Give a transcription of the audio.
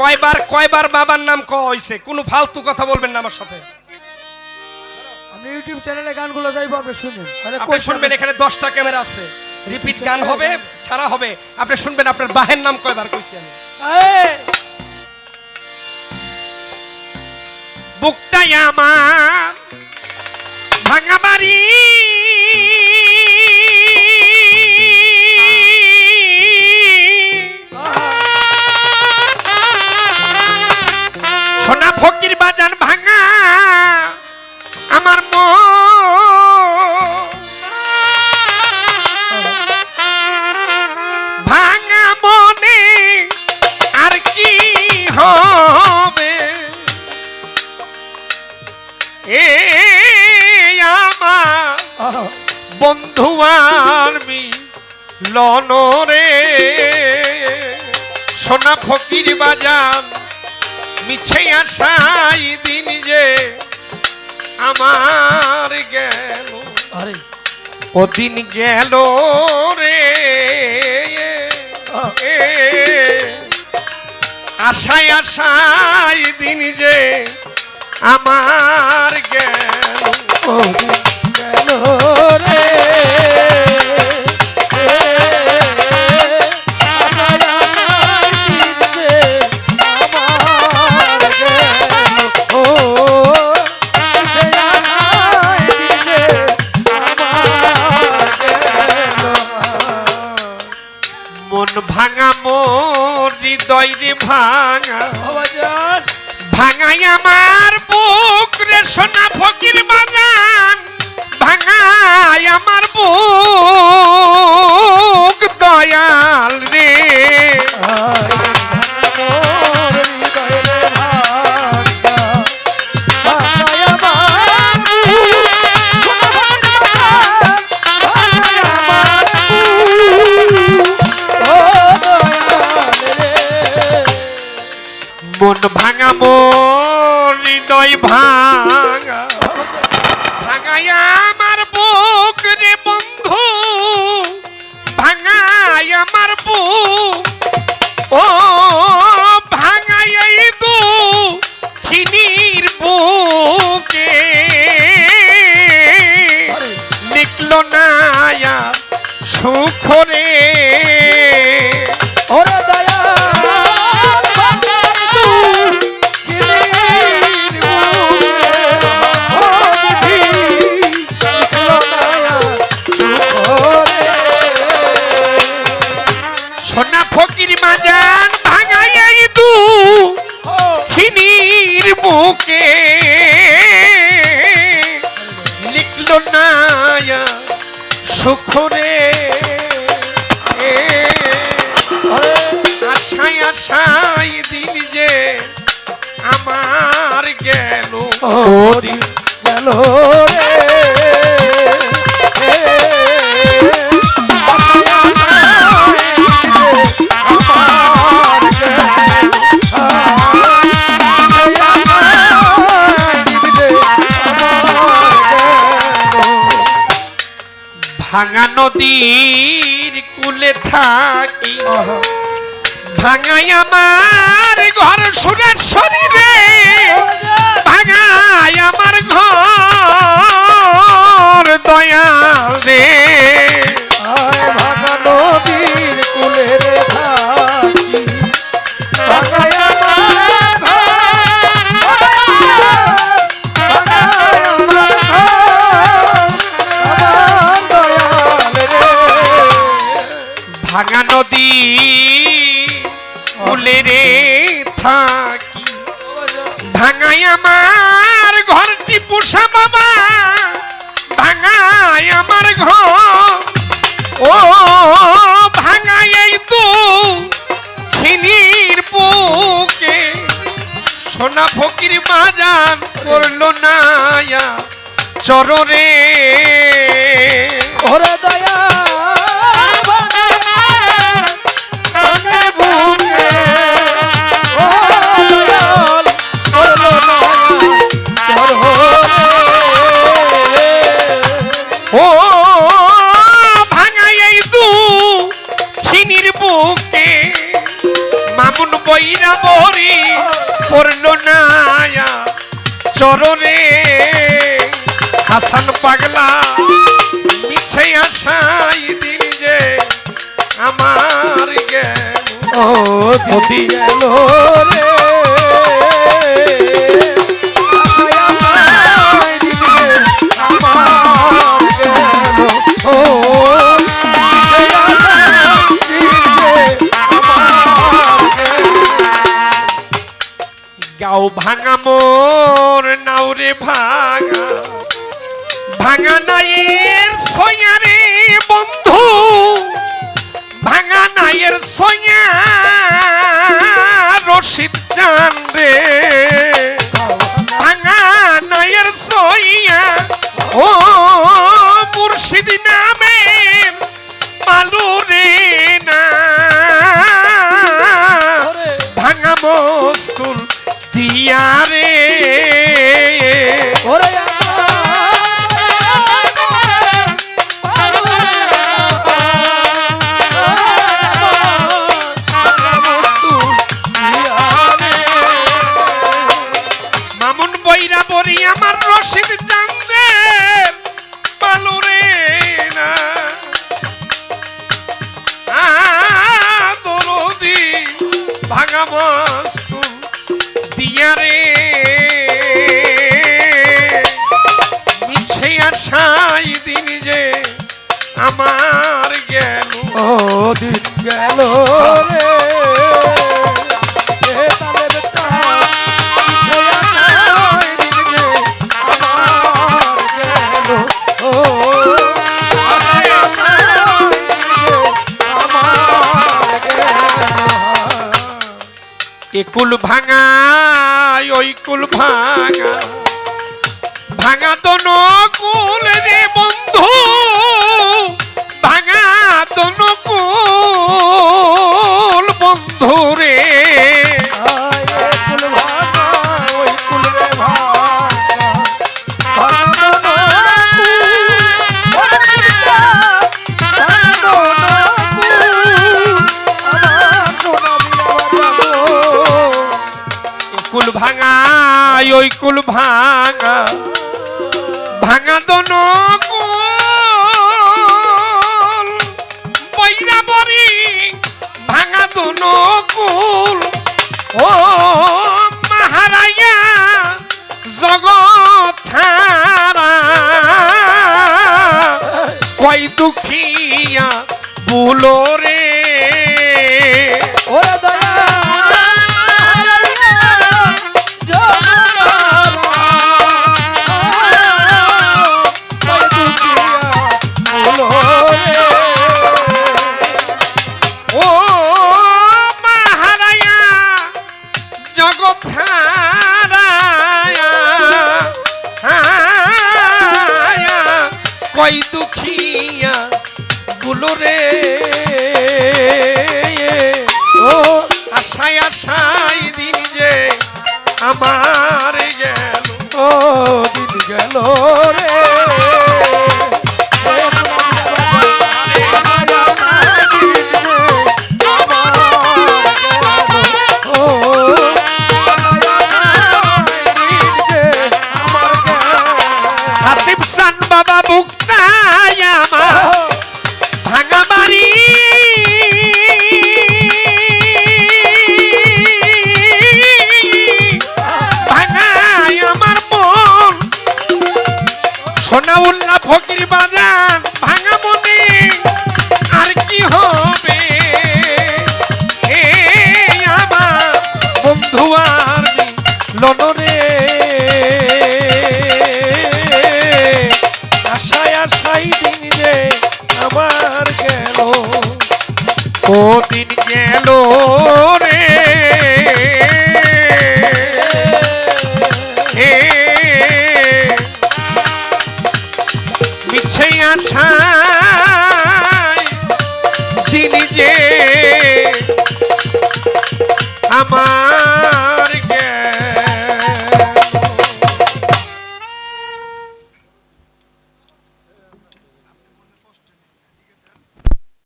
কয়বার কয়বার বাবার নাম ক হইছে? কোনো ফালতু কথা বলবেন না আমার সাথে। আপনি ইউটিউব চ্যানেলে গানগুলো যাইব আপনি শুনুন মানে আপনি শুনবেন এখানে দশটা ক্যামেরা আছে। রিপিট গান হবে ছাড়া হবে। আপনি শুনবেন আপনার বাহের নাম কয়বার কইছি আমি? বুকটাই আমার ভাঙা বাড়ি। লনরে সোনা ফকির বাজান মিছে আশাই দিন যে আমার গেল। আরে। ওদিন গেল রে আশায় আশায় দিন যে আমার গেল। গেল রে। ভাঙা। ভাঙাই আমার বুক রে সোনা লিখলো সুখরে আশায় আশায় দিন যে আমার গেল গেল রে। নদীর কুলে থাকি। ভাঙাই আমার ঘর সুরের শরীরে ভাঙাই আমার ঘর দয়াল রে। থাকি। ভাঙাই আমার ঘরটি পোষা বাবা। ভাঙাই আমার ঘর। ও ভাঙাই এই তো খিনির বুকে। সোনা ফকির বাজান করল না চররে ওরে দয়াল মামুন কইরা বরি পড়ল না চরণে। হাসান পাগলা মিছে আশাই দিন যে আমার গেল ও গেল রে। ভাঙা। ভাঙা নাইয়ের সয়ারে বন্ধু। ভাঙা নাইয়ের সয়া রশিদ জান রে। ভাঙা নাইয়ের সইয়া ও মুর্শিদ আমার গেল। ও দিন গেল। রে একুল ভাঙা ওই কুল ভাঙা। ভাঙা তো নকুল ওই কুল ভাঙা ভাঙা তো নকুল বৈরা বরি, ভাঙা তো নকুল ও মহারায়া জগৎ থারা কই দুখিয়া বুলো কই দুখিয়া গুলো রে। ও, আশায় আশায় দিন যে আমার গেল। ও, দিন গেল রে। মিছে আশায় দিন যে আমার